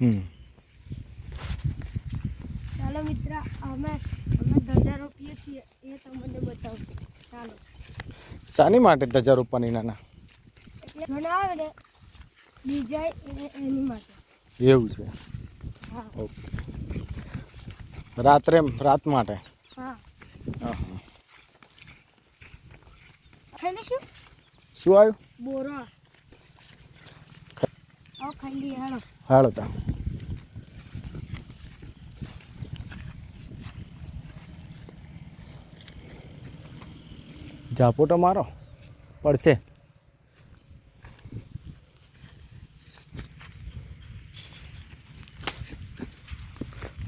હમ. ચાલો મિત્ર અમે અમે ધજા રોપીએ છીએ એ તમને બતાવું. ચાલો. શાની માટે ધજા રોપવાની નાના? એટલે જોને આવે ને ડિઝાઇન એની માટે. એવું છે. હા. ઓકે. રાત્રે રાત માટે? હા. આહા. ખાઈ શું આવ્યું? બોરો. ખાઈ લઈએ હાલો. હાલો તા ઝાપોટો મારો. પડશે.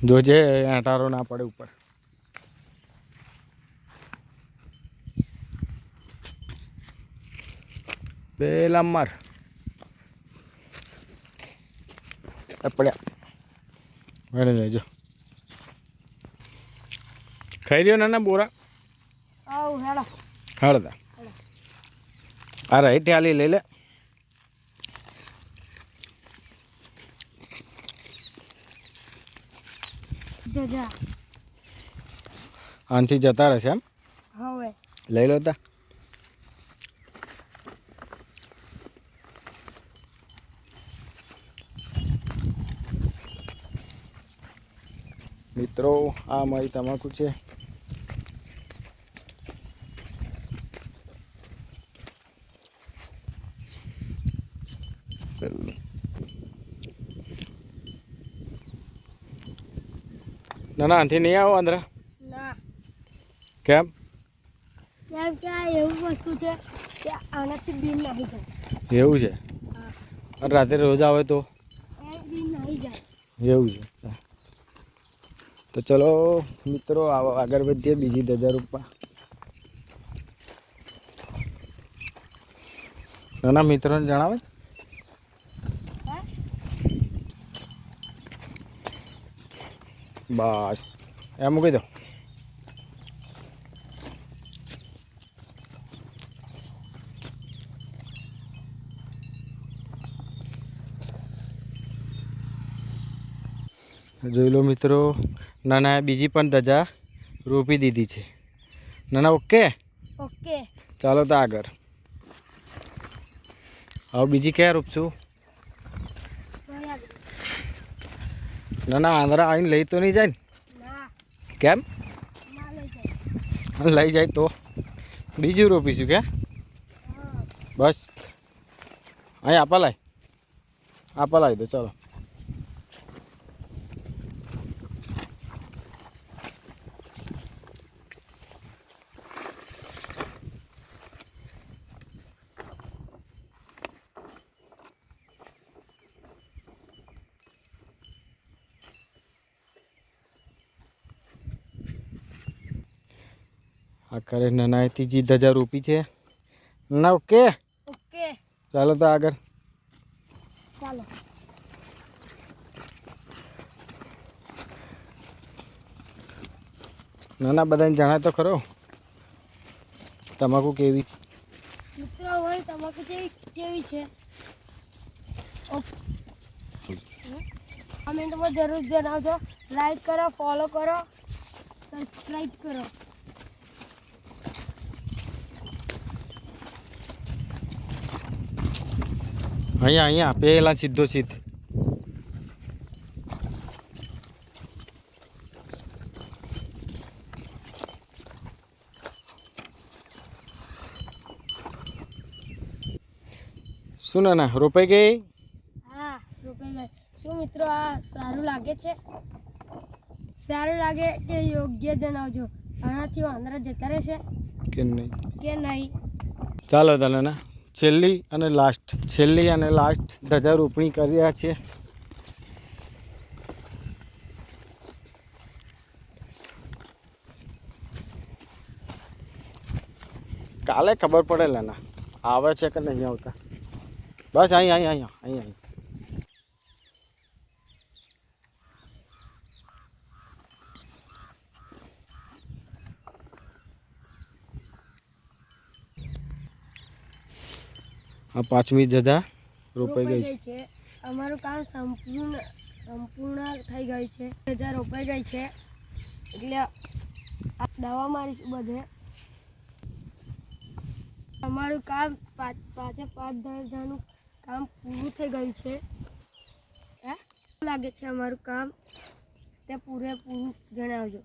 જોજે આટારો ના પડે ઉપર. પેલા માર. આ પડ્યા. ભણી લેજો. ખાઈ રહ્યો નાના બોરા. આવું હેલો હળદા. આ રહી હાલી લઈ લે. આનથી જતા રહેશે એમ? હવે. લઈ લો તા. મિત્રો આ મારી તમાકુ છે. ના ના આનથી નહીં આવો આંધ્રા? કેમ? કેમ કે આ એવું વસ્તુ છે કે આનાથી બિલ નાહી જાય. એવું છે? રાતે રાત્રે રોજ આવે તો? બિલ નાહી જાય. એવું છે. તો ચલો મિત્રો, આવો આગળ વધીએ બીજી ધજા રૂપા નાના મિત્રોને જણાવે. બસ. એમ મૂકી દો. જોઈ લો મિત્રો નાના બીજી પણ ધજા રોપી દીધી છે. નાના ઓકે? ઓકે. ચાલો તો આગળ. હવે બીજી ક્યાં રોપશું? ના નાના આંધળા આવીને લઈ તો નહીં જાય ને? કેમ? લઈ જાય. તો. બીજું રોપીશું કે બસ. અહીં આપા લાય આપા લાવી દો ચલો. આ કરે નાના ત્રીજી ધજા રૂપી છે. ના ઓકે? ઓકે. ચાલો તો આગળ. ચાલો. નાના બધાને જણાય તો ખરો. તમાકુ કેવી? મિત્રો હોય તમાકુ કેવી કેવી છે. કમેન્ટમાં જરૂર જણાવજો. લાઈક કરો ફોલો કરો. સબસ્ક્રાઈબ કરો. અહીંયા અહીંયા પેલા સીધો સીધ. શું નાના રોપાઈ ગઈ? હા રોકાઈ ગઈ. શું મિત્રો આ સારું લાગે છે? સારું લાગે કે યોગ્ય જણાવજો? આનાથી વાંદરા જતા રહેશે કે નહીં? કે નહીં? ચાલો તાલે નાના. છેલ્લી અને લાસ્ટ છેલ્લી અને લાસ્ટ ધજા રોપણી કરી રહ્યા છીએ કાલે ખબર પડે, લેના. આવે છે કે નહીં આવતા? બસ અહીં અહીં અહીંયા અહીં અહીં. આ પાંચમી જજા રોપાઈ ગઈ છે. અમારું કામ સંપૂર્ણ સંપૂર્ણ થઈ ગયું છે. હજાર રોપાઈ ગઈ છે. એટલે દવા મારીશું બધે. અમારું કામ પાંચ પાંચે દરજાનું કામ પૂરું થઈ ગયું છે. લાગે છે અમારું કામ? તે પૂરેપૂરું જણાવજો.